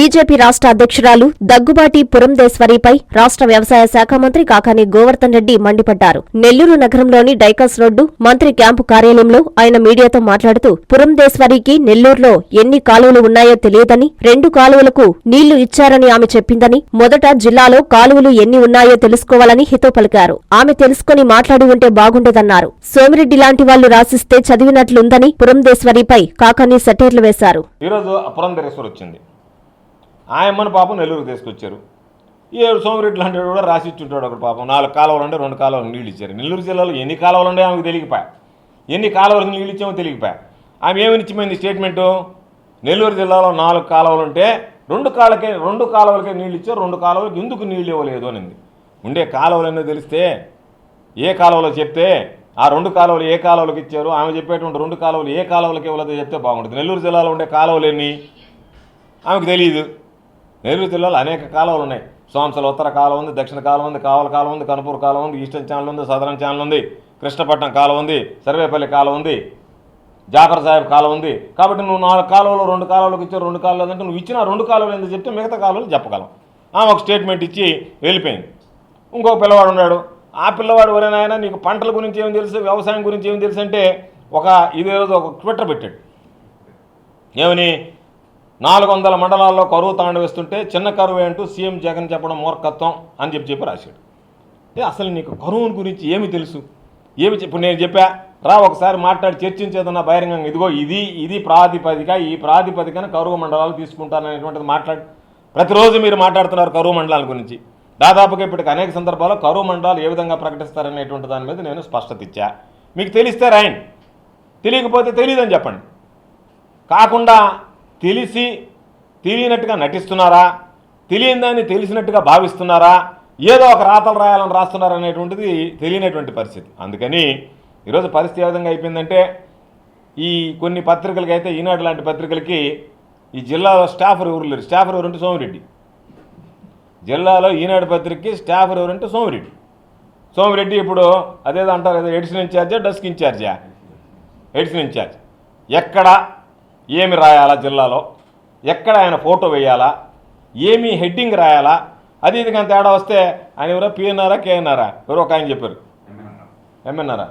BJP రాష్ట్ర అధ్యక్షురాలు దగ్గుబాటి పురంధేశ్వరిపై రాష్ట్ర వ్యవసాయ శాఖ మంత్రి కాకాని గోవర్ధన్ రెడ్డి మండిపడ్డారు. నెల్లూరు నగరంలోని డైకాస్ రోడ్డు మంత్రి క్యాంపు కార్యాలయంలో ఆయన మీడియాతో మాట్లాడుతూ పురంధేశ్వరికి నెల్లూరులో ఎన్ని కాలువలు ఉన్నాయో తెలియదని రెండు కాలువలకు నీళ్ళు ఇచ్చారని ఆమె చెప్పిందని మొదట జిల్లాలో కాలువలు ఎన్ని ఉన్నాయో తెలుసుకోవాలని హితో పలికారు. ఆమె తెలుసుకుని మాట్లాడి ఉంటే బాగుండేదన్నారు. సోమిరెడ్డి లాంటి వాళ్ళు రాసిస్తే చదివినట్లుందని పురంధేశ్వరిపై కాకాని సెటైర్లు వేశారు. ఈరోజు పురంధరేశ్వర్ వచ్చింది. ఆయమ్మను పాపం నెల్లూరు తీసుకొచ్చారు. ఈ ఏడు సోమిరెడ్డి లాంటి కూడా రాసి ఇచ్చుంటాడు ఒకటి పాపం. నాలుగు కాలువలు ఉండే రెండు కాలువలు నీళ్ళు ఇచ్చారు. నెల్లూరు జిల్లాలో ఎన్ని కాలువలు ఉండే ఆమెకు తెలియకపోయా. ఎన్ని కాలువలకు నీళ్ళు ఇచ్చామో తెలియపా ఆమె ఏమని ఇచ్చిపోయింది స్టేట్మెంటు? నెల్లూరు జిల్లాలో నాలుగు కాలువలు ఉంటే రెండు కాళ్ళకే రెండు కాలువలకే నీళ్ళు ఇచ్చారు రెండు కాలువలకు ఎందుకు నీళ్ళు ఇవ్వలేదు అనింది. ఉండే కాలువలన్నీ తెలిస్తే ఏ కాలువలో చెప్తే ఆ రెండు కాలువలు ఏ కాలువలకు ఇచ్చారు? ఆమె చెప్పేటువంటి రెండు కాలువలు ఏ కాలువలకి ఇవ్వలేదో చెప్తే బాగుంటుంది. నెల్లూరు జిల్లాలో ఉండే కాలువలు ఎన్ని? ఆమెకు తెలియదు నెల్లూరు జిల్లాలో అనేక కాలువలు ఉన్నాయి. సోంసల ఉత్తర కాలం ఉంది దక్షిణ కాలం ఉంది కావల కాలం ఉంది కనుపూర్ కాలం ఉంది ఈస్టర్న్ ఛానల్ ఉంది సదరన్ ఛానల్ ఉంది కృష్ణపట్నం కాలం ఉంది సర్వేపల్లి కాలం ఉంది జాఫర్ సాహెబ్ కాలం ఉంది. కాబట్టి నువ్వు నాలుగు కాలువలు రెండు కాలువలకు ఇచ్చావు రెండు కాలువలు అంటే నువ్వు ఇచ్చిన రెండు కాలువలు ఎందుకు చెప్తే మిగతా కాలువలు చెప్పగలం. ఆమె ఒక స్టేట్మెంట్ ఇచ్చి వెళ్ళిపోయింది. ఇంకో పిల్లవాడు ఉన్నాడు. ఆ పిల్లవాడు ఎవరైనా నీకు పంటల గురించి ఏం తెలుసు వ్యవసాయం గురించి ఏం తెలుసు అంటే ఒక ఇదే రోజు ఒక ట్విట్టర్ పెట్టాడు. ఏమని? నాలుగు వందల మండలాల్లో కరువు తాండవేస్తుంటే చిన్న కరువు అంటూ సీఎం జగన్ చెప్పడం మూర్ఖత్వం అని చెప్పి చెప్పి రాశాడు. అంటే అసలు నీకు కరువుని గురించి ఏమి తెలుసు? ఏమి చెప్పు నేను చెప్పా? రా ఒకసారి మాట్లాడి చర్చించేదన్న బహిరంగంగా. ఇదిగో ఇది ఇది ప్రాతిపదిక ఈ ప్రాతిపదికన కరువు మండలాలు తీసుకుంటాననేటువంటిది మాట్లాడు. ప్రతిరోజు మీరు మాట్లాడుతున్నారు కరువు మండలాల గురించి. దాదాపుగా ఇప్పటికి అనేక సందర్భాల్లో కరువు మండలాలు ఏ విధంగా ప్రకటిస్తారనేటువంటి దాని మీద నేను స్పష్టత ఇచ్చా. మీకు తెలిస్తే రాయండి. తెలియకపోతే తెలియదని చెప్పండి. కాకుండా తెలిసి తెలియనట్టుగా నటిస్తున్నారా? తెలియని దాన్ని తెలిసినట్టుగా భావిస్తున్నారా? ఏదో ఒక రాతలు రాయాలని రాస్తున్నారా అనేటువంటిది తెలియనటువంటి పరిస్థితి. అందుకని ఈరోజు పరిస్థితి ఏ విధంగా అయిపోయిందంటే ఈ కొన్ని పత్రికలకి అయితే ఈనాడు లాంటి పత్రికలకి ఈ జిల్లాలో స్టాఫ్ ఎవరు లేరు? స్టాఫ్ ఎవరంటే సోమిరెడ్డి. జిల్లాలో ఈనాడు పత్రికకి స్టాఫ్ ఎవరంటే సోమిరెడ్డి. సోమిరెడ్డి ఇప్పుడు అదేదో అంటారు ఏదో ఎడిషన్ ఇన్ఛార్జా డస్క్ ఇన్ఛార్జా? Edition in charge. ఎక్కడ ఏమి రాయాలా జిల్లాలో? ఎక్కడ ఆయన ఫోటో వేయాలా? ఏమి హెడ్డింగ్ రాయాలా? అది ఇది కానీ తేడా వస్తే ఆయన ఎవరో పిఎన్ఆరా కేఎన్ఆరా ఎవరో ఒక ఆయన చెప్పారు. ఎంఎన్ఆరా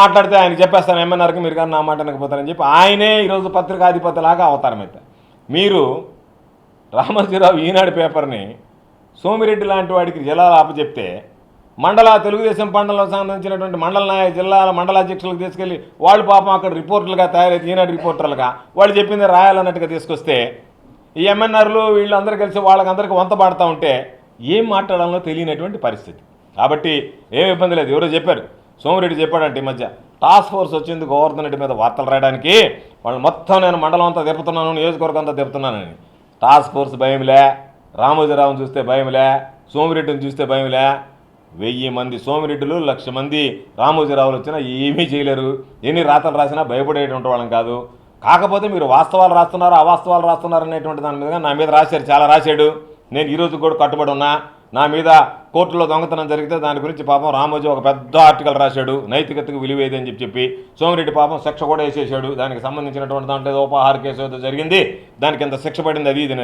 మాట్లాడితే ఆయన చెప్పేస్తాను. ఎంఎన్ఆర్కి మీరు కానీ నా మాట వినకపోతారని చెప్పి ఆయనే ఈరోజు పత్రికాధిపతిలాగా అవతారమైతే. మీరు రామోజీరావు ఈనాడు పేపర్ని సోమిరెడ్డి లాంటి వాడికి జిల్లాలు ఆపజెప్తే మండల తెలుగుదేశం మండలం సంబంధించినటువంటి మండల నాయ జిల్లాల మండలాధ్యక్షులకు తీసుకెళ్ళి వాళ్ళు పాపం అక్కడ రిపోర్టర్లుగా తయారైతే ఈనాడు రిపోర్టర్లుగా వాళ్ళు చెప్పింది రాయాలన్నట్టుగా తీసుకొస్తే ఈ ఎంఎన్ఆర్లు వీళ్ళందరూ కలిసి వాళ్ళకందరికీ వంత పాడుతూ ఉంటే ఏం మాట్లాడాలో తెలియనటువంటి పరిస్థితి. కాబట్టి ఏం ఇబ్బంది లేదు. ఎవరో చెప్పారు. సోమిరెడ్డి చెప్పాడంటే ఈ మధ్య. టాస్క్ ఫోర్స్ వచ్చింది గోవర్ధన్ రెడ్డి మీద వార్తలు రాయడానికి. వాళ్ళు మొత్తం నేను మండలం అంతా తిప్పుతున్నాను నియోజకవర్గం అంతా తిప్పుతున్నానని టాస్క్ ఫోర్స్ భయంలే రామోజీరావుని చూస్తే భయంలే సోమిరెడ్డిని చూస్తే భయంలే వెయ్యి మంది సోమిరెడ్డిలు లక్ష మంది రామోజీరావులు వచ్చినా ఏమీ చేయలేరు. ఎన్ని రాతలు రాసినా భయపడేటువంటి వాళ్ళం కాదు. కాకపోతే మీరు వాస్తవాలు రాస్తున్నారు అవాస్తవాలు రాస్తున్నారు అనేటువంటి దాని మీద నా మీద రాశారు చాలా రాశాడు. నేను ఈరోజు కూడా కట్టుబడి ఉన్నా. నా మీద కోర్టులో దొంగతనం జరిగితే దాని గురించి పాపం రామోజీ ఒక పెద్ద ఆర్టికల్ రాశాడు. నైతికతకు విలువేది అని చెప్పి చెప్పి సోమిరెడ్డి పాపం శిక్ష కూడా వేసేసాడు దానికి సంబంధించినటువంటి దాంట్లో ఉపహార కేసు ఏదో జరిగింది. దానికి ఎంత శిక్ష పడింది అది ఇది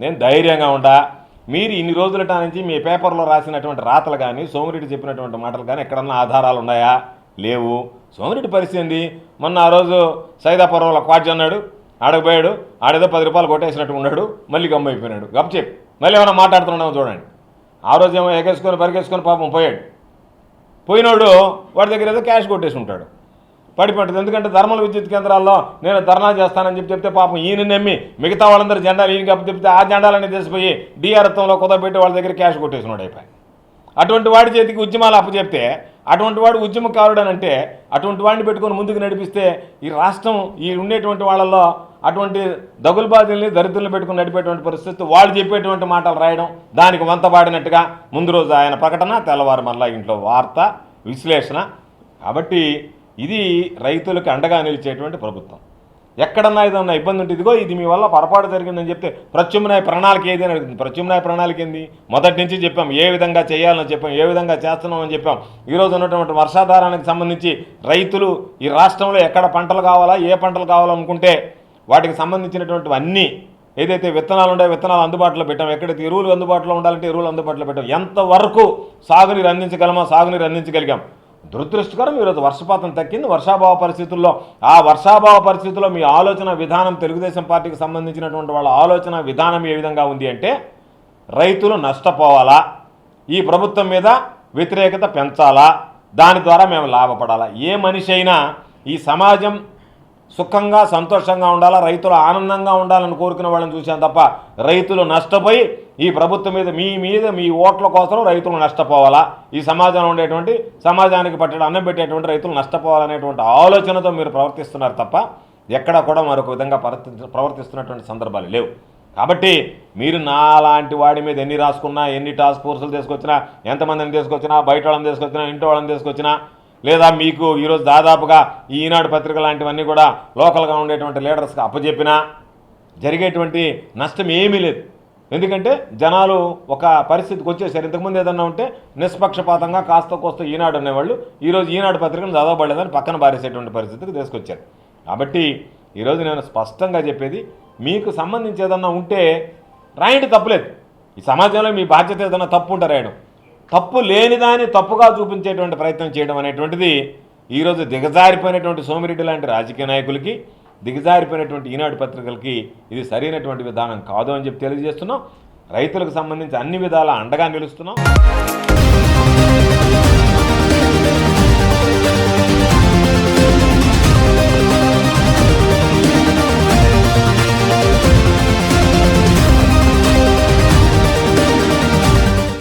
నేను ధైర్యంగా ఉంటా మీరు ఇన్ని రోజుల నుంచి మీ పేపర్లో రాసినటువంటి రాతలు కానీ సోమిరెడ్డి చెప్పినటువంటి మాటలు కానీ ఎక్కడన్నా ఆధారాలు ఉన్నాయా? లేవు. సోమిరెడ్డి పరిస్థితి ఏంది? మొన్న ఆ రోజు సైదాపర్వంలో క్వాడ్జ్ అన్నాడు ఆడకపోయాడు ఆడేదో పది రూపాయలు కొట్టేసినట్టు ఉన్నాడు మళ్ళీ గమ్మైపోయినాడు అయిపోయినాడు. మళ్ళీ ఏమైనా మాట్లాడుతున్నామో చూడండి. ఆ రోజు ఏమో ఎగేసుకొని పరిగేసుకొని పాపం పోయాడు. పోయినోడు వాడి దగ్గర ఏదో క్యాష్ కొట్టేసి ఉంటాడు. పడిపోతుంది ఎందుకంటే ధర్మల విద్యుత్ కేంద్రాల్లో నేను ధర్నా చేస్తానని చెప్పి చెప్తే పాపం ఈయన నమ్మి మిగతా వాళ్ళందరూ జెండాలు ఈయనకి అప్పు చెప్తే ఆ జెండాలన్నీ తీసిపోయి డిఆర్ఎత్వంలో కుదబెట్టి వాళ్ళ దగ్గర క్యాష్ కొట్టేసినాడు అయిపోయి అటువంటి వాడి చేతికి ఉద్యమాలు అప్పు చెప్తే అటువంటి వాడు ఉద్యమకారుడు అని అంటే అటువంటి వాడిని పెట్టుకొని ముందుకు నడిపిస్తే ఈ రాష్ట్రం ఈ ఉండేటువంటి వాళ్ళల్లో అటువంటి దగులుబాధుల్ని దరిద్రులను పెట్టుకుని నడిపేటువంటి పరిస్థితి వాళ్ళు చెప్పేటువంటి మాటలు రాయడం దానికి వంతపాడినట్టుగా ముందు రోజు ఆయన ప్రకటన తెల్లవారు మళ్ళీ ఇంట్లో వార్త విశ్లేషణ. కాబట్టి ఇది రైతులకు అండగా నిలిచేటువంటి ప్రభుత్వం. ఎక్కడన్నా ఏదన్నా ఇబ్బంది ఉంటే ఇదిగో ఇది మీ వల్ల పొరపాటు జరిగిందని చెప్తే ప్రత్యుమ్నాయ ప్రణాళిక ఏది అని అడుగుతుంది. ప్రత్యుమ్నాయ ప్రణాళిక ఏంది? మొదటి నుంచి చెప్పాం ఏ విధంగా చేయాలని చెప్పాం ఏ విధంగా చేస్తున్నామని చెప్పాం. ఈరోజు ఉన్నటువంటి వర్షాధారానికి సంబంధించి రైతులు ఈ రాష్ట్రంలో ఎక్కడ పంటలు కావాలా ఏ పంటలు కావాలనుకుంటే వాటికి సంబంధించినటువంటి అన్నీ ఏదైతే విత్తనాలు ఉన్నాయో విత్తనాలు అందుబాటులో పెట్టాం ఎక్కడైతే ఎరువులు అందుబాటులో ఉండాలంటే ఎరువులు అందుబాటులో పెట్టాం ఎంతవరకు సాగునీరు అందించగలమో సాగునీరు అందించగలిగాం. దురదృష్టకరం ఈరోజు వర్షపాతం తగ్గింది. వర్షాభావ పరిస్థితుల్లో ఆ వర్షాభావ పరిస్థితుల్లో మీ ఆలోచన విధానం తెలుగుదేశం పార్టీకి సంబంధించినటువంటి వాళ్ళ ఆలోచన విధానం ఏ విధంగా ఉంది అంటే రైతులు నష్టపోవాలా? ఈ ప్రభుత్వం మీద వ్యతిరేకత పెంచాలా? దాని ద్వారా మేము లాభపడాలా? ఏ మనిషి అయినా ఈ సమాజం సుఖంగా సంతోషంగా ఉండాలా? రైతులు ఆనందంగా ఉండాలని కోరుకునే వాళ్ళని చూశాను తప్ప రైతులు నష్టపోయి ఈ ప్రభుత్వం మీద మీ మీద మీ ఓట్ల కోసం రైతులు నష్టపోవాలా? ఈ సమాజంలో ఉండేటువంటి సమాజానికి పట్టడం అన్నం పెట్టేటువంటి రైతులు నష్టపోవాలనేటువంటి ఆలోచనతో మీరు ప్రవర్తిస్తున్నారు తప్ప ఎక్కడా కూడా మరొక విధంగా ప్రవర్తిస్తున్నటువంటి సందర్భాలు లేవు. కాబట్టి మీరు నాలాంటి వాడి మీద ఎన్ని రాసుకున్నా ఎన్ని టాస్క్ ఫోర్సులు తీసుకొచ్చినా ఎంతమందిని తీసుకొచ్చినా బయట వాళ్ళని తీసుకొచ్చినా ఇంటి వాళ్ళని తీసుకొచ్చినా లేదా మీకు ఈరోజు దాదాపుగా ఈనాడు పత్రిక లాంటివన్నీ కూడా లోకల్గా ఉండేటువంటి లీడర్స్కి అప్పచెప్పినా జరిగేటువంటి నష్టం ఏమీ లేదు. ఎందుకంటే జనాలు ఒక పరిస్థితికి వచ్చేసారు. ఇంతకుముందు ఏదన్నా ఉంటే నిష్పక్షపాతంగా కాస్త కోస్త ఈనాడు అనేవాళ్ళు ఈరోజు ఈనాడు పత్రికను చదవబడలేదని పక్కన బారేసేటువంటి పరిస్థితికి తీసుకొచ్చారు. కాబట్టి ఈరోజు నేను స్పష్టంగా చెప్పేది మీకు సంబంధించి ఏదన్నా ఉంటే రాయండి తప్పులేదు. ఈ సమాజంలో మీ బాధ్యత ఏదన్నా తప్పు ఉంటే రాయడం. తప్పు లేనిదాన్ని తప్పుగా చూపించేటువంటి ప్రయత్నం చేయడం అనేటువంటిది ఈరోజు దిగజారిపోయినటువంటి సోమిరెడ్డి లాంటి రాజకీయ నాయకులకి దిగజారిపోయినటువంటి ఈనాడు పత్రికలకి ఇది సరైనటువంటి విధానం కాదు అని చెప్పి తెలియజేస్తున్నాం. రైతులకు సంబంధించి అన్ని విధాల అండగా నిలుస్తున్నాం.